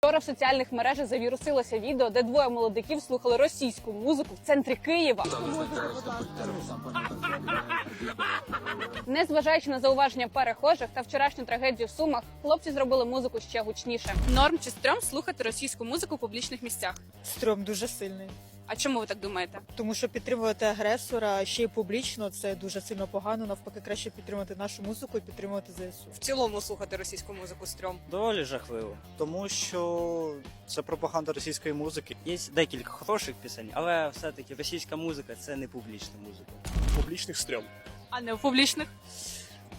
Вчора в соціальних мережах завірусилося відео, де двоє молодиків слухали російську музику в центрі Києва. Незважаючи на зауваження перехожих та вчорашню трагедію в Сумах, хлопці зробили музику ще гучніше. Норм чи стрьом слухати російську музику в публічних місцях. Стрьом дуже сильний. А чому ви так думаєте? Тому що підтримувати агресора ще й публічно це дуже сильно погано. Навпаки, краще підтримати нашу музику і підтримувати ЗСУ. в цілому слухати російську музику стрьом. Доволі жахливо, тому що це пропаганда російської музики. Є декілька хороших пісень, але все-таки російська музика це не публічна музика. публічних стрьом. А не в публічних?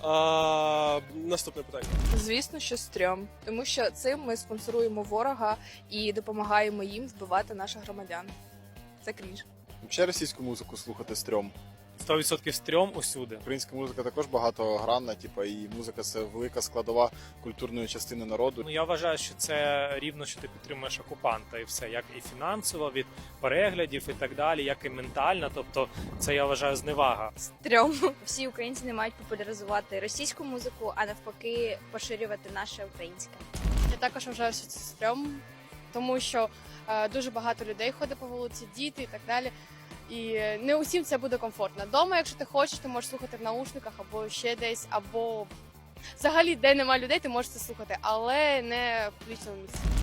А, наступне питання. Звісно, що стрьом, тому що цим ми спонсоруємо ворога і допомагаємо їм вбивати наших громадян. Це крінж. Ще російську музику слухати стрьом. 100% стрьом усюди. Українська музика також багатогранна, типу, і музика це велика складова культурної частини народу. Ну я вважаю, що це рівно, що ти підтримуєш окупанта, і все, як і фінансово від переглядів і так далі, як і ментально. Тобто, це я вважаю зневага. Стрьом. Всі українці не мають популяризувати російську музику, а навпаки, поширювати наше українське. Я також вважаю, що це стрьом, тому що е, дуже багато людей ходить по вулиці, діти і так далі. І не усім це буде комфортно. Дома, якщо ти хочеш, ти можеш слухати в наушниках або ще десь, або взагалі, де немає людей, ти можеш це слухати, але не в публічному місці.